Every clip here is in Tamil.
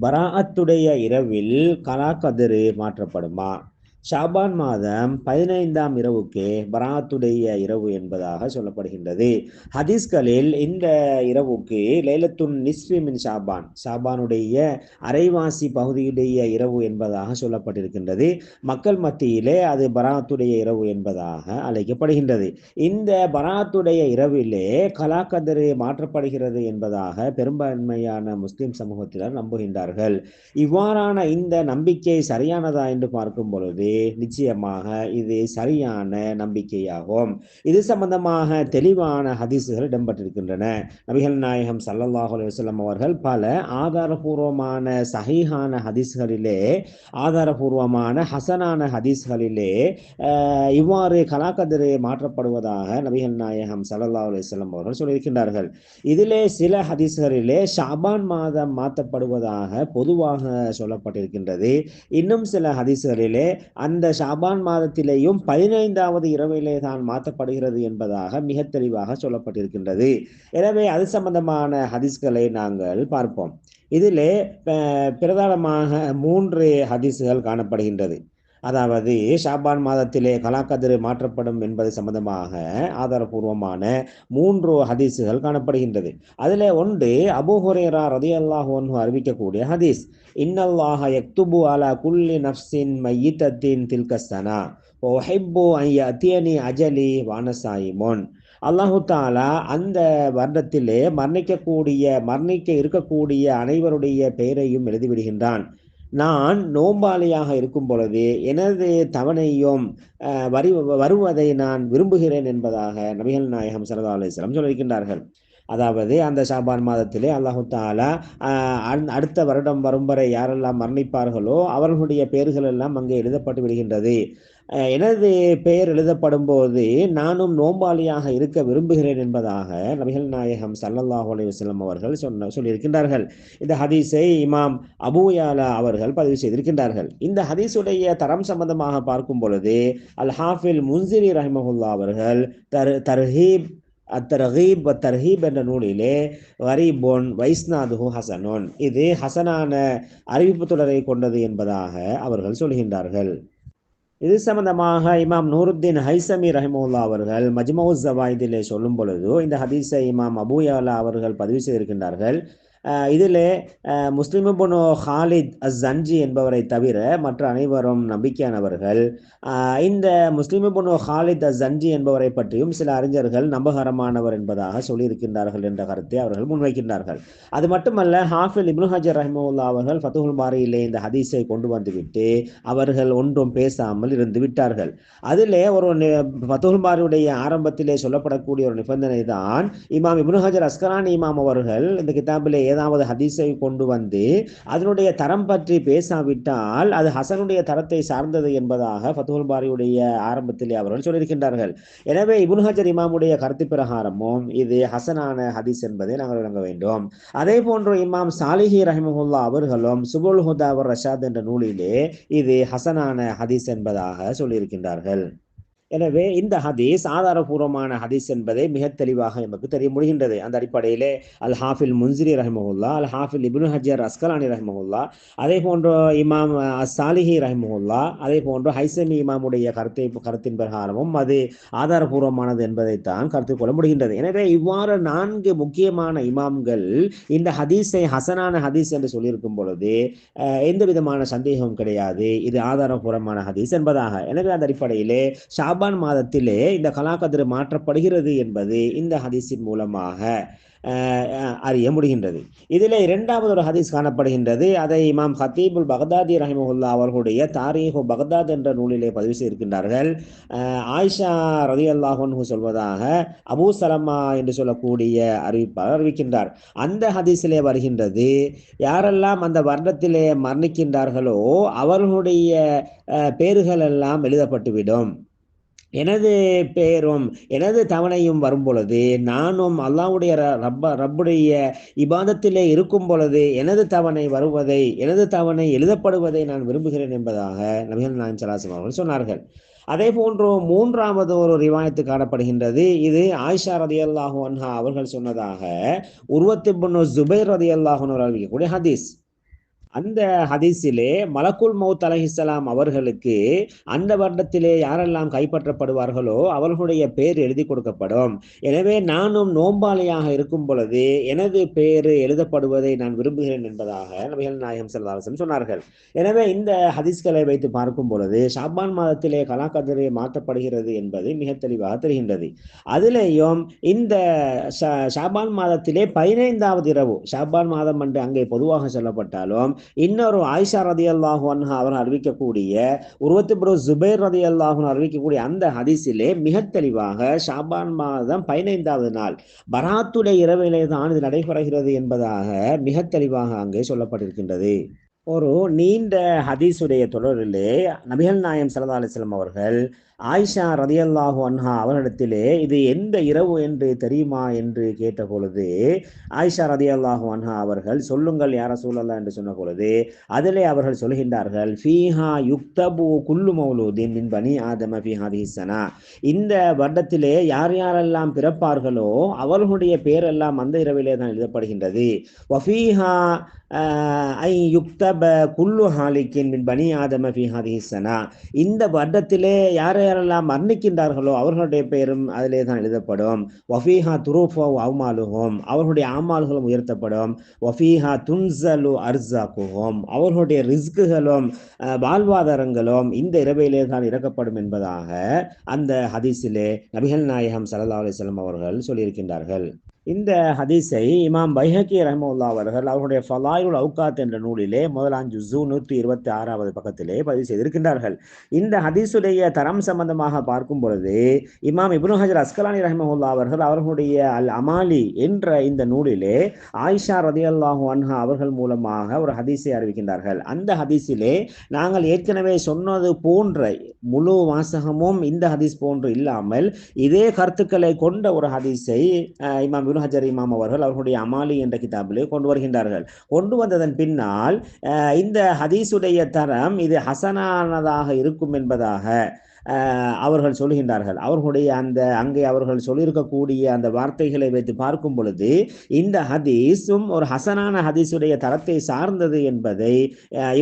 பராத்துடைய இரவில் கலா கதிரு மாற்றப்படுமா? ஷாபான் மாதம் பதினைந்தாம் இரவுக்கு பராத்துடைய இரவு என்பதாக சொல்லப்படுகின்றது. ஹதீஸ்களில் இந்த இரவுக்கு லைலத்துன் நிஸ்வி மின் ஷாபான் ஷாபானுடைய அரைவாசி பகுதியுடைய இரவு என்பதாக சொல்லப்பட்டிருக்கின்றது. மக்கள் மத்தியிலே அது பராத்துடைய இரவு என்பதாக அழைக்கப்படுகின்றது. இந்த பராத்துடைய இரவிலே கலாக்கதிரு மாற்றப்படுகிறது என்பதாக பெரும்பான்மையான முஸ்லிம் சமூகத்தினர் நம்புகின்றார்கள். இவ்வாறான இந்த நம்பிக்கை சரியானதா என்று பார்க்கும் பொழுது நிச்சயமாக இது சரியான நம்பிக்கையாகும். இது சம்பந்தமாக தெளிவான ஹதீசுகள் இடம்பெற்றிருக்கின்றன. நபிகள் நாயகம் சல்லல்லாஹு அலுவலம் அவர்கள் பல ஆதாரபூர்வமான சஹீஹான ஹதீஸ்களிலே ஆதாரபூர்வமான ஹசனான ஹதீஸ்களிலே இவ்வாறு கலாக்கதிரை மாற்றப்படுவதாக நபிகள் நாயகம் சல்லல்லாஹு அலுவலம் அவர்கள் சொல்லியிருக்கின்றார்கள். இதிலே சில ஹதீஸ்களிலே ஷாபான் மாதம் மாற்றப்படுவதாக பொதுவாக சொல்லப்பட்டிருக்கின்றது. இன்னும் சில ஹதீஸ்களிலே அந்த ஷாபான் மாதத்திலேயும் பதினைந்தாவது இரவிலே தான் மாற்றப்படுகிறது என்பதாக மிக தெளிவாக சொல்லப்பட்டிருக்கின்றது. எனவே அது சம்பந்தமான ஹதீஸ்களை நாங்கள் பார்ப்போம். இதிலே பிரதானமாக மூன்று ஹதீஸ்கள் காணப்படுகின்றது. அதாவது ஷாபான் மாதத்திலே கலாக்கதிர் மாற்றப்படும் என்பது சம்பந்தமாக ஆதாரபூர்வமான மூன்று ஹதீஸுகள் காணப்படுகின்றது. அதில் ஒன்று அபு ஹுரேரா ரதியல்லாஹு ஒன்று அறிவிக்கக்கூடிய ஹதீஸ். இன்னல்லாஹ எக்துபு அலா குல்லி நஃப்சின் மையித்தத்தின் தில்கஸ்தனா ஒஹிப்பு அன் அஜலி வானசாயிமோன். அல்லாஹு தாலா அந்த வருடத்திலே மரணிக்கக்கூடிய மரணிக்க இருக்கக்கூடிய அனைவருடைய பெயரையும் எழுதிவிடுகின்றான். நான் நோம்பாளியாக இருக்கும் பொழுது எனது தவணையும் வரி வருவதை நான் விரும்புகிறேன் என்பதாக நபிகள் நாயகம் சரதா அலிஸ்லாம் சொல்லியிருக்கின்றார்கள். அதாவது அந்த ஷாபான் மாதத்திலே அல்லாஹு தாலா அடுத்த வருடம் வரும் வரை யாரெல்லாம் மரணிப்பார்களோ அவர்களுடைய பெயர்கள் எல்லாம் அங்கே எழுதப்பட்டு விடுகின்றது. எனது பெயர் எழுதப்படும் போது நானும் நோம்பாளியாக இருக்க விரும்புகிறேன் என்பதாக நபிகள் நாயகம் சல்லல்லாஹு அலைஹி அவர்கள் சொன்ன சொல்லியிருக்கின்றார்கள். இந்த ஹதீஸை இமாம் அபூயாலா அவர்கள் பதிவு செய்திருக்கின்றார்கள். இந்த ஹதீஸுடைய தரம் சம்பந்தமாக பார்க்கும் பொழுது அல் ஹாஃபில் முன்சிரி ரஹ்மஹுல்லா அவர்கள் தர் தர்ஹீப் அத்தரகீப் தர்ஹீப் என்ற நூலிலே கரீபோன் வைஸ்நாதுஹு ஹசனோன். இது ஹசனான அறிவிப்பு தொடரை கொண்டது என்பதாக அவர்கள் சொல்கின்றார்கள். இது சம்பந்தமாக இமாம் நூருத்தீன் ஹைசமி ரஹிமுல்லா அவர்கள் மஜ்மவுஸ் ஜவாயிதிலே சொல்லும் பொழுது இந்த ஹதீஸை இமாம் அபூயாலா அவர்கள் பதிவு செய்திருக்கின்றார்கள். இதிலே முஸ்லிம் பொனு ஹாலித் அஸ் ஜன்ஜி என்பவரை தவிர மற்ற அனைவரும் நம்பிக்கையானவர்கள். இந்த முஸ்லிம் பொனு ஹாலித் அஸ் ஜன்ஜி என்பவரை பற்றியும் சில அறிஞர்கள் நம்பகரமானவர் என்பதாக சொல்லியிருக்கின்றார்கள் என்ற கருத்தை அவர்கள் முன்வைக்கின்றார்கள். அது மட்டுமல்ல ஹாஃபில் இப்னு ஹஜர் ரஹிமுல்லா அவர்கள் ஃபத்துல் பாரியிலே இந்த ஹதீஸை கொண்டு வந்துவிட்டு அவர்கள் ஒன்றும் பேசாமல் இருந்து விட்டார்கள். அதிலே ஒரு நி- ஃபத்துல் பாரியுடைய ஆரம்பத்திலே சொல்லப்படக்கூடிய ஒரு நிபந்தனை தான் இமாம் இப்னு ஹஜர் அஸ்கரான் இமாம் அவர்கள் இந்த கிதாபிலே ஏதாவது ஹதீஸை கொண்டு வந்து அதனுடைய தரம் பற்றி பேசாவிட்டால் அது ஹசனுடைய தரத்தை சார்ந்தது என்பதாக ஃபத்துல் பாரியுடைய ஆரம்பத்திலே அவர்கள் சொல்லியிருக்கின்றார்கள். எனவே இப்னு ஹஜர் இமாமுடைய கருத்து பிரகாரமும் இது ஹசனான ஹதீஸ் என்பதை நாங்கள் விளங்க வேண்டும். அதே போன்று இமாம் சாலிஹி ரஹிமஹுல்லா அவர்களும் சுபுல் ஹுதா அவர் ரஷாத் என்ற நூலிலே இது ஹசனான ஹதீஸ் என்பதாக சொல்லியிருக்கின்றார்கள். எனவே இந்த ஹதீஸ் ஆதாரபூர்வமான ஹதீஸ் என்பதை மிக தெளிவாக நமக்கு தெரிய முடிகின்றது அந்த அடிப்படையிலே அல் ஹாஃபில் முன்சிரி ரஹிமஹுல்லா அல் ஹாஃபில் இப்னு ஹஜர் அஸ்கலானி ரஹிமஹுல்லா அதே போன்ற இமாம் அஸ் சாலிஹி அதே போன்ற ஹைசமி இமாமுடைய கருத்தை கருத்தின் பிரகாரமும் அது ஆதாரபூர்வமானது என்பதைத்தான் கருத்து கொள்ள முடிகின்றது. எனவே இவ்வாறு நான்கு முக்கியமான இமாம்கள் இந்த ஹதீஸை ஹசனான ஹதீஸ் என்று சொல்லியிருக்கும் பொழுது எந்த விதமான சந்தேகமும் கிடையாது. இது ஆதாரபூர்வமான ஹதீஸ் என்பதாக. எனவே அந்த அடிப்படையிலே ஷாபா ஷாபான் மாதத்திலே இந்த கலாக்கதிர் மாற்றப்படுகிறது என்பது இந்த ஹதீஸின் மூலமாக அஹ், அறிய முடிகின்றது. இதிலே இரண்டாவது ஒரு ஹதீஸ் காணப்படுகின்றது. அதை இமாம் ஹத்தீபுல் பகதாதி ரஹிமஹுல்லா அவர்களுடைய தாரீஹு பகதாத் என்ற நூலிலே பதிவு செய்திருக்கின்றார்கள். ஆயிஷா ரதி அல்லாஹு சொல்வதாக அபூ சலமா என்று சொல்லக்கூடிய அறிவிப்பாளர் அறிவிக்கின்றார். அந்த ஹதீஸிலே வருகின்றது யாரெல்லாம் அந்த வருடத்திலே மரணிக்கின்றார்களோ அவர்களுடைய அஹ், பேர்கள் எல்லாம் எழுதப்பட்டுவிடும். எனது பெயரும் எனது தவணையும் வரும் பொழுது நானும் அல்லாவுடைய ர- ரப்ப ரப்புடைய இபாதத்திலே இருக்கும் பொழுது எனது தவணை வருவதை எனது தவணை எழுதப்படுவதை நான் விரும்புகிறேன் என்பதாக நபிகள் நாயன் சலாசம் அவர்கள் சொன்னார்கள். அதே போன்று மூன்றாவது ஒரு ரிவாயத்து காணப்படுகின்றது. இது ஆயிஷா ரதியல்லாஹு அன்ஹா அவர்கள் சொன்னதாக உருவத்திபுன்னு ஜுபைர் ரதியல்லாஹு அறிவிக்கக்கூடிய ஹதீஸ். அந்த ஹதீஸிலே மலக்குல் மௌத் அலஹிஸ்லாம் அவர்களுக்கு அந்த வருடத்திலே யாரெல்லாம் கைப்பற்றப்படுவார்களோ அவர்களுடைய பேர் எழுதி கொடுக்கப்படும். எனவே நானும் நோம்பாளியாக இருக்கும் பொழுது எனது பேர் எழுதப்படுவதை நான் விரும்புகிறேன் என்பதாக நபிகள் நாயகம் செல்வாசன் சொன்னார்கள். எனவே இந்த ஹதீஸ்களை வைத்து பார்க்கும் பொழுது ஷாபான் மாதத்திலே கலாக்கதிரை மாற்றப்படுகிறது என்பது மிக தெளிவாக தெரிகின்றது. அதிலேயும் இந்த ஷாபான் மாதத்திலே பதினைந்தாவது இரவு ஷாபான் மாதம் என்று அங்கே பொதுவாக சொல்லப்பட்டாலும் இன்னொரு ஆயிஷா ரதி அல்லாஹூன் அவர் அறிவிக்கக்கூடிய உருவத்து புரு ஜுபைர் ரதி அல்லாஹூன் அறிவிக்கக்கூடிய அந்த ஹதீஸிலே மிக தெளிவாக ஷாபான் மாதம் பதினைந்தாவது நாள் பராத்துடைய இரவிலே தான் இது நடைபெறுகிறது என்பதாக மிக தெளிவாக அங்கே சொல்லப்பட்டிருக்கின்றது. ஒரு நீண்ட ஹதீஸுடைய தொடரிலே நபிகள் நாயம் சல்லா அலிஸ்லாம் அவர்கள் ஆயிஷா ரதியல்லாஹு அன்ஹா அவரிடத்திலே இது எந்த இரவு என்று தெரியுமா என்று கேட்ட பொழுது ஆயிஷா ரதியல்லாஹு அன்ஹா அவர்கள் சொல்லுங்கள் யார சூழல்லா என்று சொன்ன பொழுது அதிலே அவர்கள் சொல்கின்றார்கள் ஃபீஹா யுக்தபு குல்லு மௌலூதின் மின் பனி ஆதம ஃபி சனா இந்த வருடத்திலே யார் யாரெல்லாம் பிறப்பார்களோ அவர்களுடைய பேரெல்லாம் அந்த இரவிலே தான் எழுதப்படுகின்றது. வஃபீஹா ஐ யுக்தப குல்லு ஹாலிக்கின் மின் பனி ஆதம ஃபி சனா. இந்த வருடத்திலே யார் யாரெல்லாம் மரணிக்கின்றார்களோ அவர்களுடைய பெயரும் அதிலே தான் எழுதப்படும். வஃபீஹா துரூஃபோ அவுமாலுஹோம். அவர்களுடைய ஆமால்களும் உயர்த்தப்படும். வஃபீஹா துன்சலு அர்சாக்குஹோம் அவர்களுடைய ரிஸ்குகளும் வாழ்வாதாரங்களும் இந்த இரவையிலே தான் இறக்கப்படும் என்பதாக அந்த ஹதீஸிலே நபிகள் நாயகம் சல்லா அலிஸ்லாம் அவர்கள் சொல்லியிருக்கின்றார்கள். இந்த ஹதீஸை இமாம் பைஹக்கி ரஹமுல்லா அவர்கள் அவருடைய ஃபலாயுல் அவுகாத் என்ற நூலிலே முதலாம் ஜுசு நூற்றி இருபத்தி ஆறாவது பக்கத்திலே பதிவு செய்திருக்கின்றார்கள். இந்த ஹதீஸுடைய தரம் சம்பந்தமாக பார்க்கும் பொழுது இமாம் இப்னு ஹஜர் அஸ்கலானி ரஹமஹுல்லா அவர்கள் அவர்களுடைய அல் அமாலி என்ற இந்த நூலிலே ஆயிஷா ரதி அல்லாஹு அன்ஹா அவர்கள் மூலமாக ஒரு ஹதீஸை அறிவிக்கின்றார்கள். அந்த ஹதீஸிலே நாங்கள் ஏற்கனவே சொன்னது போன்ற முழு வாசகமும் இந்த ஹதீஸ் போன்று இல்லாமல் இதே கருத்துக்களை கொண்ட ஒரு ஹதீஸை இமாம் இப்னு ஹஜர் இமாம் அவர்கள் அவர்களுடைய அமாலி என்ற கிதாபிலே கொண்டு வருகின்றார்கள். கொண்டு வந்ததன் பின்னால் இந்த ஹதீஸுடைய தரம் இது ஹசனானதாக இருக்கும் என்பதாக அவர்கள் சொல்கின்றார்கள். அவர்களுடைய அந்த அங்கே அவர்கள் சொல்லியிருக்கக்கூடிய அந்த வார்த்தைகளை வைத்து பார்க்கும் பொழுது இந்த ஹதீஸும் ஒரு ஹசனான ஹதீஸுடைய தரத்தை சார்ந்தது என்பதை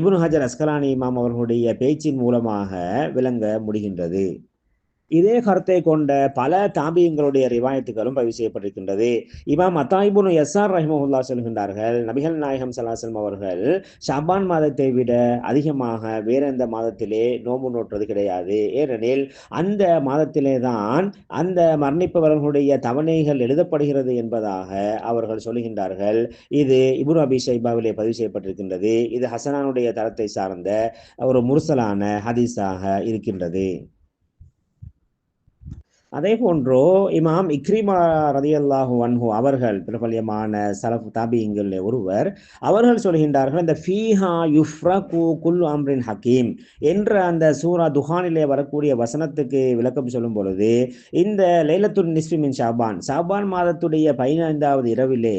இபுன் ஹஜர் அஸ்கலானி இமாம் அவர்களுடைய பேச்சின் மூலமாக விளங்க முடிகின்றது. இதே கருத்தை கொண்ட பல தாபியங்களுடைய ரிவாயத்துகளும் பதிவு செய்யப்பட்டிருக்கின்றது. இமாம் அத்தாயிபுன் எஸ்ஆர் ரஹிமஹுல்லா சொல்கின்றார்கள் நபிகள் நாயகம் சலாசலம் அவர்கள் ஷாபான் மாதத்தை விட அதிகமாக வேற எந்த மாதத்திலே நோம்பு நோட்டுறது கிடையாது. ஏனெனில் அந்த மாதத்திலே தான் அந்த மரணிப்பவர்களுடைய தவணைகள் எழுதப்படுகிறது என்பதாக அவர்கள் சொல்லுகின்றார்கள் இது இபுன் அபி ஷைபாவிலே பதிவு செய்யப்பட்டிருக்கின்றது. இது ஹசனானுடைய தரத்தை சார்ந்த ஒரு முர்சலான ஹதீஸாக இருக்கின்றது. அதே போன்றோ இமாம் இக்ரிமா ரதியல்லாஹு வன்ஹு அவர்கள் பிரபல்யமான சலஃப் தாபியங்களில் ஒருவர் அவர்கள் சொல்கின்றார்கள் இந்த ஃபீஹா யுஃப்ரகு குல் அம்ரின் ஹக்கீம் என்ற அந்த சூரா துஹானிலே வரக்கூடிய வசனத்துக்கு விளக்கம் சொல்லும் பொழுது இந்த லைலத்துல் நிஸ்பிமின் ஷாபான் ஷாபான் மாதத்துடைய பதினைந்தாவது இரவிலே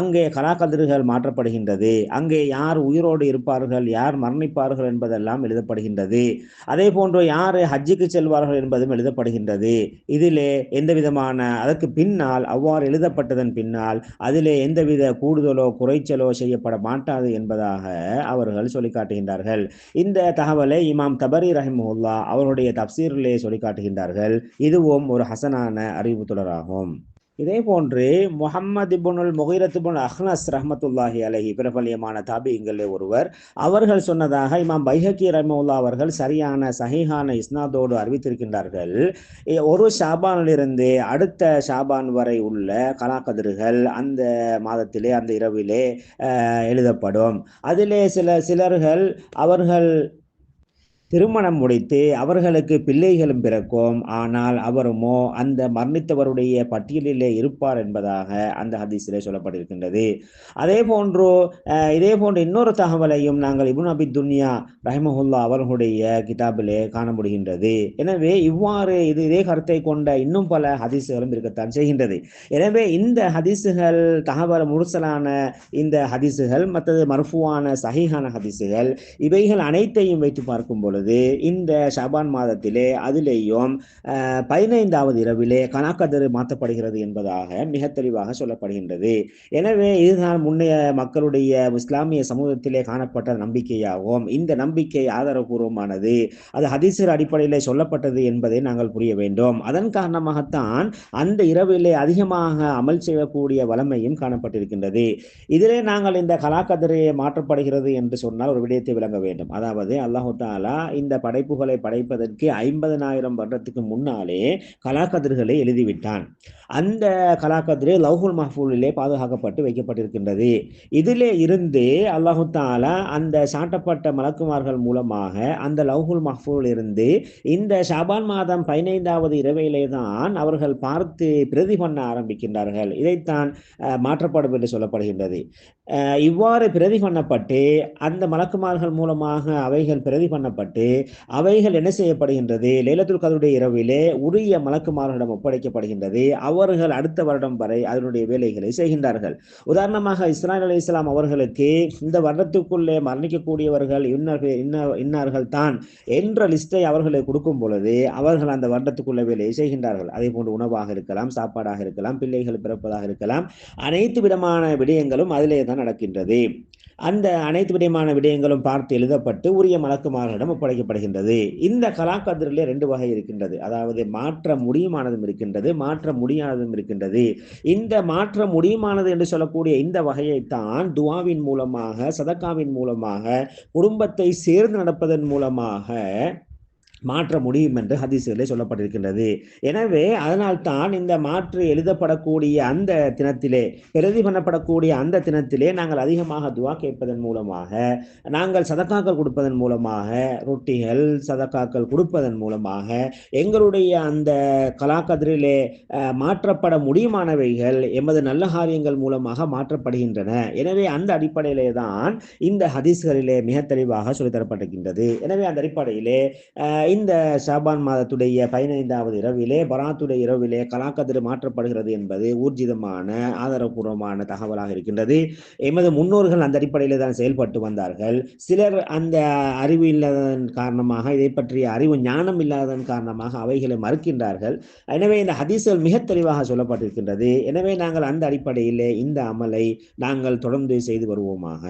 அங்கே கலாக்கதிர்கள் மாற்றப்படுகின்றது. அங்கே யார் உயிரோடு இருப்பார்கள் யார் மரணிப்பார்கள் என்பதெல்லாம் எழுதப்படுகின்றது. அதே போன்று யார் ஹஜ்ஜுக்கு செல்வார்கள் என்பதும் எழுதப்படுகின்றது. இதிலே எந்த விதமான அதற்கு பின்னால் அவ்வாறு எழுதப்பட்டதன் பின்னால் அதிலே எந்தவித கூடுதலோ குறைச்சலோ செய்யப்பட மாட்டாது என்பதாக அவர்கள் சொல்லி காட்டுகின்றார்கள் இந்த தகவலை இமாம் தபரி ரஹிமுல்லா அவருடைய தப்சீரிலே சொல்லி காட்டுகின்றார்கள் இதுவும் ஒரு ஹசனான அறிவு தொடராகும் இதே போன்று முகம்மது இபுனுல் முகிரத்துபுன் அஹ்னஸ் ரஹமத்துல்லாஹி அலஹி பிரபலியமான தாபியங்களில் ஒருவர். அவர்கள் சொன்னதாக இமாம் பைஹக்கி ரஹமுல்லா அவர்கள் சரியான சஹிஹான இஸ்னாதோடு அறிவித்திருக்கின்றார்கள். ஒரு ஷாபானிலிருந்து அடுத்த ஷாபான் வரை உள்ள கலாக்கதிர்கள் அந்த மாதத்திலே அந்த இரவிலே எழுதப்படும். அதிலே சில சிலர்கள் அவர்கள் திருமணம் முடித்து அவர்களுக்கு பிள்ளைகளும் பிறக்கும். ஆனால் அவருமோ அந்த மரணித்தவருடைய பட்டியலிலே இருப்பார் என்பதாக அந்த ஹதீஸிலே சொல்லப்பட்டிருக்கின்றது. அதே போன்று இதே போன்ற இன்னொரு தகவலையும் நாங்கள் இபுன் அபி துன்யா ரஹமஹுல்லா அவர்களுடைய கிதாபிலே காண முடிகின்றது எனவே இவ்வாறு இது இதே கருத்தை கொண்ட இன்னும் பல ஹதீஸுகளும் இருக்கத்தான் செய்கின்றது. எனவே இந்த ஹதீஸுகள் தகவல் முழுசலான இந்த ஹதீஸுகள் மற்றது மருஃபுவான சஹிஹான ஹதீஸுகள் இவைகள் அனைத்தையும் வைத்து பார்க்கும் பொழுது பொழுது இந்த ஷபான் மாதத்திலே அதிலேயும் பதினைந்தாவது இரவிலே கனாக்கதிர் மாற்றப்படுகிறது என்பதாக மிக தெளிவாக சொல்லப்படுகின்றது. எனவே இதுதான் முன்னைய மக்களுடைய இஸ்லாமிய சமூகத்திலே காணப்பட்ட நம்பிக்கையாகும். இந்த நம்பிக்கை ஆதாரபூர்வமானது அது ஹதீசர் அடிப்படையில் சொல்லப்பட்டது என்பதை நாங்கள் புரிய வேண்டும். அதன் காரணமாகத்தான் அந்த இரவிலே அதிகமாக அமல் செய்யக்கூடிய வளமையும் காணப்பட்டிருக்கின்றது. இதிலே நாங்கள் இந்த கலாக்கதிரை மாற்றப்படுகிறது என்று சொன்னால் ஒரு விடயத்தை விளங்க வேண்டும். அதாவது அல்லாஹு தாலா இந்த படைப்புகளை படைப்பதற்கு ஐம்பதனாயிரம் வருடத்துக்கு முன்னாலே கலாக்கதிர்களை எழுதிவிட்டான். அந்த கலாக்கதிர் லவ்ஹுல் மஹ்பூலிலே பாதுகாக்கப்பட்டு வைக்கப்பட்டிருக்கின்றது. இதிலே இருந்து அல்லாஹு தாலா அந்த சாட்டப்பட்ட மலக்குமார்கள் மூலமாக அந்த லவ்ஹுல் மஹ்பூல் இருந்து இந்த ஷாபான் மாதம் பதினைந்தாவது இரவையிலே தான் அவர்கள் பார்த்து பிரதி பண்ண ஆரம்பிக்கின்றார்கள். இதைத்தான் மாற்றப்படும் என்று சொல்லப்படுகின்றது. இவ்வாறு பிரதி பண்ணப்பட்டு அந்த மலக்குமார்கள் மூலமாக அவைகள் பிரதி பண்ணப்பட்டு அவைகள் என்ன செய்யப்படுகின்றது? லைலத்துல் கதருடைய இரவிலே உரிய மலக்குமார்களிடம் ஒப்படைக்கப்படுகின்றது. அவர்கள் அடுத்த வருடம் வரை அதனுடைய வேலைகளை செய்கின்றார்கள். உதாரணமாக இஸ்ராயல் அலி இஸ்லாம் அவர்களுக்கு இந்த வருடத்துக்குள்ளே மரணிக்கக்கூடியவர்கள் இன்னர்கள் இன்ன இன்னார்கள் தான் என்ற லிஸ்டை அவர்களுக்கு கொடுக்கும் பொழுது அவர்கள் அந்த வருடத்துக்குள்ள வேலையை செய்கின்றார்கள். அதே போன்று உணவாக இருக்கலாம் சாப்பாடாக இருக்கலாம் பிள்ளைகள் பிறப்பதாக இருக்கலாம் அனைத்து விதமான விடயங்களும் அதிலே தான் நடக்கின்றது. அந்த அனைத்து விதமான விடயங்களும் பார்த்து எழுதப்பட்டு உரிய மலக்குமார்களிடம் ஒப்படைக்கப்படுகின்றது. இந்த கலாக்கதிரிலே ரெண்டு வகை இருக்கின்றது. அதாவது மாற்ற முடியுமானதும் இருக்கின்றது மாற்ற முடியாததும் இருக்கின்றது. இந்த மாற்ற முடியுமானது என்று சொல்லக்கூடிய இந்த வகையைத்தான் துவாவின் மூலமாக சதக்காவின் மூலமாக குடும்பத்தை சேர்ந்து நடப்பதன் மூலமாக மாற்ற முடியும் என்று ஹதீசுகளே சொல்லப்பட்டிருக்கின்றது. எனவே அதனால்தான் இந்த மாற்று எழுதப்படக்கூடிய அந்த தினத்திலே பிரதி பண்ணப்படக்கூடிய அந்த தினத்திலே நாங்கள் அதிகமாக துவா கேட்பதன் மூலமாக நாங்கள் சதக்காக்கள் கொடுப்பதன் மூலமாக ரொட்டிகள் சதக்காக்கள் கொடுப்பதன் மூலமாக எங்களுடைய அந்த கலாக்கதிரிலே மாற்றப்பட முடியுமானவைகள் எமது நல்ல காரியங்கள் மூலமாக மாற்றப்படுகின்றன. எனவே அந்த அடிப்படையிலே தான் இந்த ஹதீஸ்களிலே மிக தெளிவாக சொல்லித்தரப்பட்டிருக்கின்றது. எனவே அந்த அடிப்படையிலே இந்த ஷாபான் மாதத்துடைய பதினைந்தாவது இரவிலே பராத்துடைய இரவிலே கலாக்கதிர் மாற்றப்படுகிறது என்பது ஊர்ஜிதமான ஆதாரபூர்வமான தகவலாக இருக்கின்றது. எமது முன்னோர்கள் அந்த அடிப்படையில் தான் செயல்பட்டு வந்தார்கள். சிலர் அந்த அறிவு இல்லாததன் காரணமாக இதை பற்றிய அறிவு ஞானம் இல்லாததன் காரணமாக அவைகளை மறுக்கின்றார்கள். எனவே இந்த ஹதீசல் மிக தெளிவாக சொல்லப்பட்டிருக்கின்றது. எனவே நாங்கள் அந்த அடிப்படையிலே இந்த அமலை நாங்கள் தொடர்ந்து செய்து வருவோமாக.